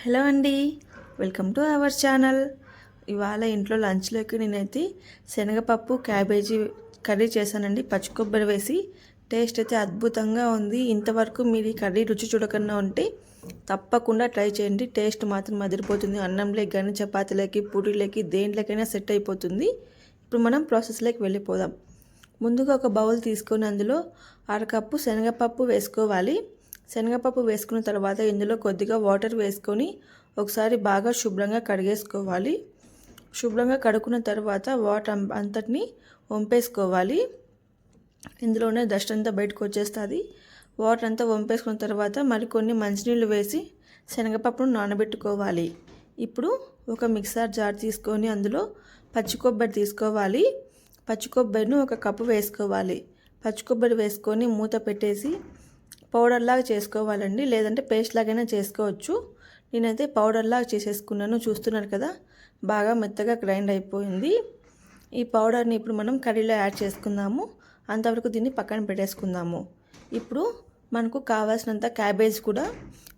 Hello అండి. Welcome to our channel. ఇవాళ ఇంట్లో లంచ్లోకి నేనైతే శనగపప్పు క్యాబేజీ కర్రీ చేశానండి. పచ్చి కొబ్బరి వేసి టేస్ట్ అయితే అద్భుతంగా ఉంది. ఇంతవరకు మీరు ఈ కర్రీ రుచి చూడకుండా ఉంటే తప్పకుండా ట్రై చేయండి. టేస్ట్ మాత్రం అదిరిపోతుంది. అన్నంలోకి కానీ చపాతీలకి పూరీలకి దేంట్లోకైనా సెట్ అయిపోతుంది. ఇప్పుడు మనం ప్రాసెస్లోకి వెళ్ళిపోదాం. ముందుగా ఒక బౌల్ తీసుకొని అందులో అరకప్పు శనగపప్పు వేసుకోవాలి. శనగపప్పు వేసుకున్న తర్వాత ఇందులో కొద్దిగా వాటర్ వేసుకొని ఒకసారి బాగా శుభ్రంగా కడిగేసుకోవాలి. శుభ్రంగా కడుక్కున్న తర్వాత వాటర్ అంతటిని వంపేసుకోవాలి. ఇందులోనే డస్ట్ అంతా బయటకు వచ్చేస్తుంది. వాటర్ అంతా వంపేసుకున్న తర్వాత మరికొన్ని మంచినీళ్ళు వేసి శనగపప్పును నానబెట్టుకోవాలి. ఇప్పుడు ఒక మిక్సర్ జార్ తీసుకొని అందులో పచ్చి కొబ్బరి తీసుకోవాలి. పచ్చి కొబ్బరిని ఒక కప్పు వేసుకోవాలి. పచ్చి కొబ్బరి వేసుకొని మూత పెట్టేసి పౌడర్ లాగా చేసుకోవాలండి. లేదంటే పేస్ట్ లాగైనా చేసుకోవచ్చు. నేనైతే పౌడర్ లాగా చేసేసుకున్నాను. చూస్తున్నారు కదా బాగా మెత్తగా గ్రైండ్ అయిపోయింది. ఈ పౌడర్ని ఇప్పుడు మనం కర్రీలో యాడ్ చేసుకుందాము. అంతవరకు దీన్ని పక్కన పెట్టేసుకుందాము. ఇప్పుడు మనకు కావాల్సినంత క్యాబేజ్ కూడా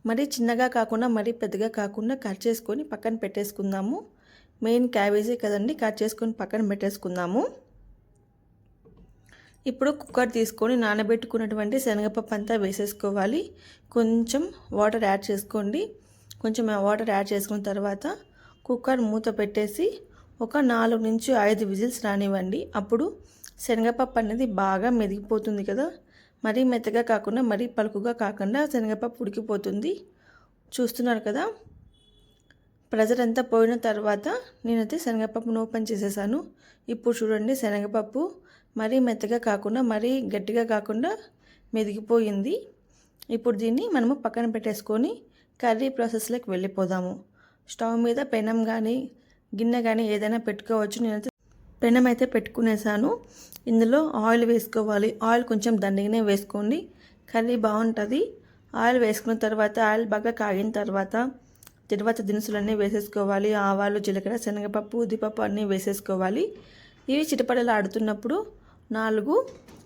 మరీ చిన్నగా కాకుండా మరీ పెద్దగా కాకుండా కట్ చేసుకొని పక్కన పెట్టేసుకుందాము. మెయిన్ క్యాబేజీ కదండి కట్ చేసుకొని పక్కన పెట్టేసుకుందాము. ఇప్పుడు కుక్కర్ తీసుకొని నానబెట్టుకున్నటువంటి శనగపప్పు అంతా వేసేసుకోవాలి. కొంచెం వాటర్ యాడ్ చేసుకోండి. కొంచెం వాటర్ యాడ్ చేసుకున్న తర్వాత కుక్కర్ మూత పెట్టేసి ఒక నాలుగు నుంచి ఐదు విజిల్స్ రానివ్వండి. అప్పుడు శనగపప్పు అనేది బాగా మెదిగిపోతుంది కదా. మరీ మెత్తగా కాకుండా మరీ పలుకుగా కాకుండా శనగపప్పు ఉడికిపోతుంది. చూస్తున్నారు కదా? ప్రెజర్ అంతా పోయిన తర్వాత నేనైతే శనగపప్పును ఓపెన్ చేసేసాను. ఇప్పుడు చూడండి శనగపప్పు మరీ మెత్తగా కాకుండా మరీ గట్టిగా కాకుండా మెదిగిపోయింది. ఇప్పుడు దీన్ని మనము పక్కన పెట్టేసుకొని కర్రీ ప్రాసెస్లోకి వెళ్ళిపోదాము. స్టవ్ మీద పెనం కానీ గిన్నె కానీ ఏదైనా పెట్టుకోవచ్చు. నేనైతే పెనం అయితే పెట్టుకునేసాను. ఇందులో ఆయిల్ వేసుకోవాలి. ఆయిల్ కొంచెం దండిగానే వేసుకోండి. కర్రీ బాగుంటుంది. ఆయిల్ వేసుకున్న తర్వాత ఆయిల్ బాగా కాగిన తర్వాత తిరువాత దినుసులన్నీ వేసేసుకోవాలి. ఆవాలు జీలకర్ర శనగపప్పు ఉద్దిపప్పు అన్నీ వేసేసుకోవాలి. ఇవి చిటపడలు ఆడుతున్నప్పుడు నాలుగు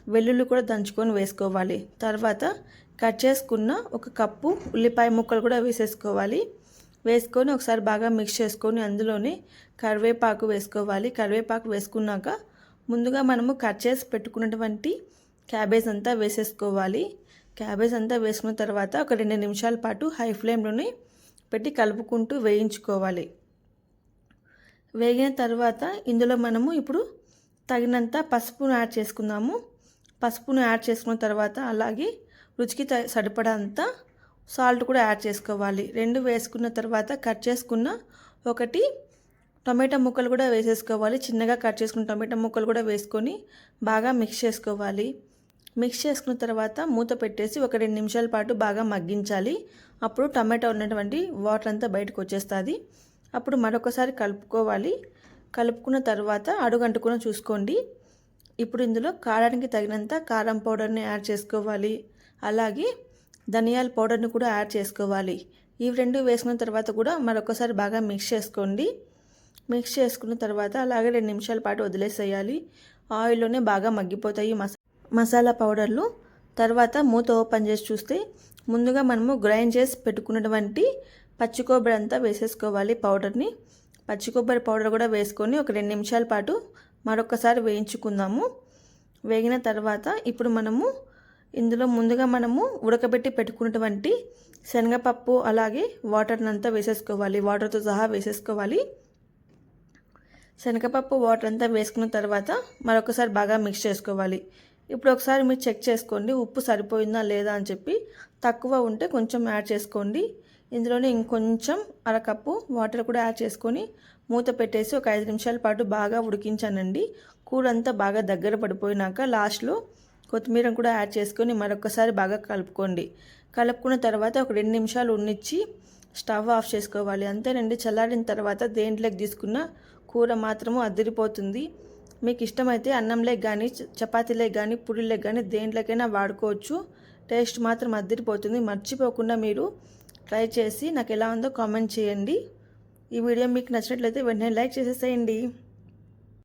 వెల్లుల్లి కూడా దంచుకొని వేసుకోవాలి. తర్వాత కట్ చేసుకున్న ఒక కప్పు ఉల్లిపాయ ముక్కలు కూడా వేసేసుకోవాలి. వేసుకొని ఒకసారి బాగా మిక్స్ చేసుకొని అందులోనే కరివేపాకు వేసుకోవాలి. కరివేపాకు వేసుకున్నాక ముందుగా మనము కట్ చేసి పెట్టుకున్నటువంటి క్యాబేజ్ అంతా వేసేసుకోవాలి. క్యాబేజ్ అంతా వేసుకున్న తర్వాత ఒక రెండు నిమిషాల పాటు హై ఫ్లేమ్లోనే పెట్టి కలుపుకుంటూ వేయించుకోవాలి. వేగిన తర్వాత ఇందులో మనము ఇప్పుడు తగినంత పసుపును యాడ్ చేసుకుందాము. పసుపును యాడ్ చేసుకున్న తర్వాత అలాగే రుచికి సరిపడంత సాల్ట్ కూడా యాడ్ చేసుకోవాలి. రెండు వేసుకున్న తర్వాత కట్ చేసుకున్న ఒకటి టొమాటో ముక్కలు కూడా వేసేసుకోవాలి. చిన్నగా కట్ చేసుకున్న టొమాటో ముక్కలు కూడా వేసుకొని బాగా మిక్స్ చేసుకోవాలి. మిక్స్ చేసుకున్న తర్వాత మూత పెట్టేసి ఒక రెండు నిమిషాల పాటు బాగా మగ్గించాలి. అప్పుడు టమాటో ఉన్నటువంటి వాటర్ అంతా బయటకు వచ్చేస్తుంది. అప్పుడు మరొకసారి కలుపుకోవాలి. కలుపుకున్న తర్వాత అడుగంటుకుని చూసుకోండి. ఇప్పుడు ఇందులో కారానికి తగినంత కారం పౌడర్ని యాడ్ చేసుకోవాలి. అలాగే ధనియాల పౌడర్ని కూడా యాడ్ చేసుకోవాలి. ఇవి రెండు వేసుకున్న తర్వాత కూడా మరొకసారి బాగా మిక్స్ చేసుకోండి. మిక్స్ చేసుకున్న తర్వాత అలాగే రెండు నిమిషాల పాటు వదిలేసేయాలి. ఆయిల్లోనే బాగా మగ్గిపోతాయి. మసాలా మసాలా పౌడర్లు తర్వాత మూత ఓపెన్ చేసి చూస్తే ముందుగా మనము గ్రైండ్ చేసి పెట్టుకున్నటువంటి పచ్చి కొబ్బరి అంతా వేసేసుకోవాలి పౌడర్ని. పచ్చి కొబ్బరి పౌడర్ కూడా వేసుకొని ఒక రెండు నిమిషాల పాటు మరొకసారి వేయించుకుందాము. వేగిన తర్వాత ఇప్పుడు మనము ఇందులో ముందుగా మనము ఉడకబెట్టి పెట్టుకున్నటువంటి శనగపప్పు అలాగే వాటర్ని అంతా వేసేసుకోవాలి. వాటర్తో సహా వేసేసుకోవాలి. శనగపప్పు వాటర్ అంతా వేసుకున్న తర్వాత మరొకసారి బాగా మిక్స్ చేసుకోవాలి. ఇప్పుడు ఒకసారి మీరు చెక్ చేసుకోండి ఉప్పు సరిపోయిందా లేదా అని చెప్పి. తక్కువ ఉంటే కొంచెం యాడ్ చేసుకోండి. ఇందులోనే ఇంకొంచెం అరకప్పు వాటర్ కూడా యాడ్ చేసుకొని మూత పెట్టేసి ఒక ఐదు నిమిషాల పాటు బాగా ఉడికించానండి. కూర అంతా బాగా దగ్గర పడిపోయినాక లాస్ట్లో కొత్తిమీర కూడా యాడ్ చేసుకొని మరొకసారి బాగా కలుపుకోండి. కలుపుకున్న తర్వాత ఒక రెండు నిమిషాలు ఉన్నిచ్చి స్టవ్ ఆఫ్ చేసుకోవాలి. అంతేనండి చల్లారిన తర్వాత దేంట్లోకి తీసుకున్న కూర మాత్రము అదిరిపోతుంది. మీకు ఇష్టమైతే అన్నంలోకి కానీ చపాతీలోకి కానీ పురిలోకి కానీ దేంట్లోకైనా వాడుకోవచ్చు. టేస్ట్ మాత్రం అద్దరిపోతుంది. మర్చిపోకుండా మీరు ట్రై చేసి నాకు ఎలా ఉందో కామెంట్ చేయండి. ఈ వీడియో మీకు నచ్చినట్లయితే వెంటనే లైక్ చేసేసేయండి.